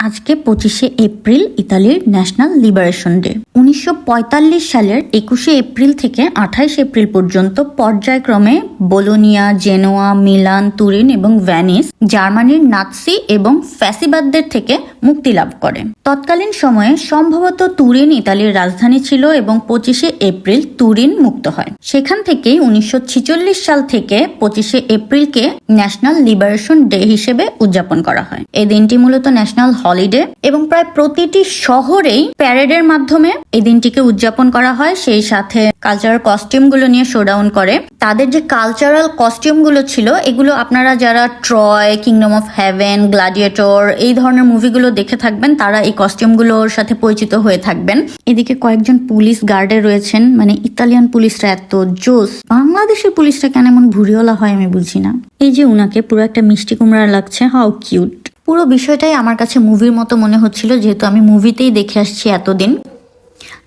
আজকে পঁচিশে এপ্রিল, ইতালির ন্যাশনাল লিবারেশন ডে। উনিশশো পঁয়তাল্লিশ সালের একুশে এপ্রিল থেকে আঠাইশ এপ্রিল পর্যন্ত পর্যায়ক্রমে বোলোনিয়া, জেনোয়া, মিলান, তুরিন এবং ভ্যানিস জার্মানির নাৎসি এবং ফ্যাসিবাদদের থেকে মুক্তি লাভ করে। তৎকালীন সময়ে সম্ভবত তুরিন ইতালির রাজধানী ছিল এবং পঁচিশে এপ্রিল তুরিন মুক্ত হয়। সেখান থেকেই উনিশশো সাল থেকে পঁচিশে এপ্রিলকে ন্যাশনাল লিবারেশন ডে হিসেবে উদযাপন করা হয়। এই দিনটি মূলত ন্যাশনাল হলিডে এবং প্রায় প্রতিটি শহরেই প্যারেডের মাধ্যমে এই দিনটিকে উদযাপন করা হয়। সেই সাথে কালচারাল কস্টিউমগুলো নিয়ে শোডাউন করে। তাদের যে কালচারাল কস্টিউমগুলো ছিল, এগুলো আপনারা যারা Troy Kingdom of Heaven Gladiator এই ধরনের মুভিগুলো দেখে থাকবেন, তারা এই কস্টিউমগুলোর সাথে পরিচিত হয়ে থাকবেন। এদিকে কয়েকজন পুলিশ গার্ডে রয়েছেন মানে ইতালিয়ান পুলিশরা এত জোস। বাংলাদেশের পুলিশরা কেন এমন ভুরিওলা হয় আমি বুঝি না। এই যে উনাকে, পুরো একটা মিষ্টি কুমড়া লাগছে হাউ কিউট পুরো বিষয়টাই আমার কাছে মুভির মতো মনে হচ্ছিল যেহেতু আমি মুভিতেই দেখে আসছি এতদিন।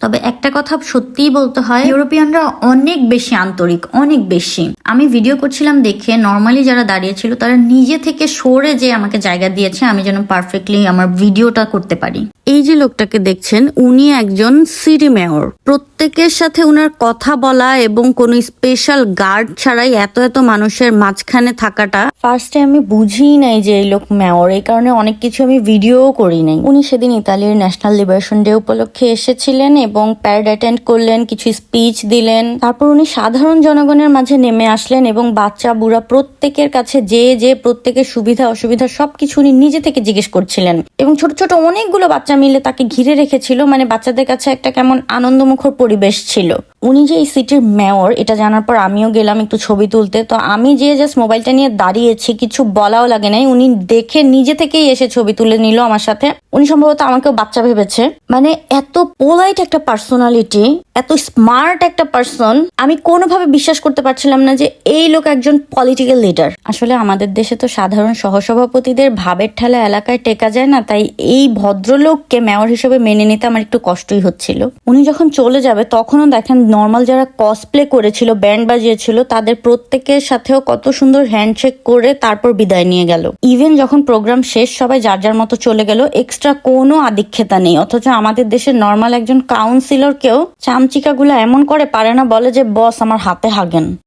তবে একটা কথা সত্যিই বলতে হয়, ইউরোপিয়ানরা অনেক বেশি আন্তরিক, অনেক বেশি। আমি ভিডিও করছিলাম দেখে নর্মালি যারা দাঁড়িয়েছিল তারা নিজে থেকে সরে যে আমাকে জায়গা দিয়েছে, আমি যেন পারফেক্টলি আমার ভিডিওটা করতে পারি। এই যে লোকটাকে দেখছেন, উনি একজন সিটি মেয়র প্রত্যেকের সাথে উনার কথা বলা এবং কোনো স্পেশাল গার্ড ছাড়াই এত এত মানুষের মাঝখানে থাকাটা ফার্স্টে আমি বুঝিই নাই যে এই লোক মেয়র এই কারণে অনেক কিছু আমি ভিডিও করি নাই। উনি সেদিন ইতালির ন্যাশনাল লিবারেশন ডে উপলক্ষে এসেছিলেন এবং প্যারেড অ্যাটেন্ড করলেন, কিছু স্পিচ দিলেন। তারপর উনি সাধারণ জনগণের মাঝে নেমে আসলেন এবং বাচ্চা, বুড়া প্রত্যেকের কাছে যে যে প্রত্যেকের সুবিধা, অসুবিধা সবকিছু উনি নিজে থেকে জিজ্ঞেস করছিলেন। এবং ছোট ছোট অনেকগুলো বাচ্চা মিলে তাকে ঘিরে রেখেছিল মানে বাচ্চাদের কাছে একটা কেমন আনন্দমুখর পরিবেশ ছিল। উনি যে এই সিটির মেয়র এটা জানার পর আমিও গেলাম একটু ছবি তুলতে। তো আমি যে জাস্ট মোবাইলটা নিয়ে দাঁড়িয়েছি, কিছু বলাও লাগে নাই। উনি দেখে নিজে থেকেই এসে ছবি তুলে নিল আমার সাথে। উনি সম্ভবত আমাকেও বাচ্চা ভেবেছে। মানে এত পোলাইট একটা পার্সোনালিটি এত স্মার্ট একটা পার্সন আমি কোনোভাবে বিশ্বাস করতে পারছিলাম না যে এই লোক একজন পলিটিক্যাল লিডার আসলে আমাদের দেশে তো সাধারণ সহসভাপতিদের ভাবের ঠেলা এলাকায় টেকা যায় না, তাই এই ভদ্রলোককে মেয়র হিসেবে মেনে নিতে আমার একটু কষ্টই হচ্ছিল। উনি যখন চলে যাবে, তখনও দেখেন নর্মাল যারা কসপ্লে করেছিল ব্যান্ড বাজিয়েছিল, তাদের প্রত্যেকের সাথেও কত সুন্দর হ্যান্ডশেক করে তারপর বিদায় নিয়ে গেল। ইভেন যখন প্রোগ্রাম শেষ, সবাই যার যার মতো চলে গেল এক্সট্রা কোনো আদিক্ষেতা নেই। অথচ আমাদের দেশের নর্মাল একজন কাউন্সিলর কাউন্সিলরকেও চামচিকাগুলো এমন করে পারে না, বলে যে, বস, আমার হাতে হাগেন।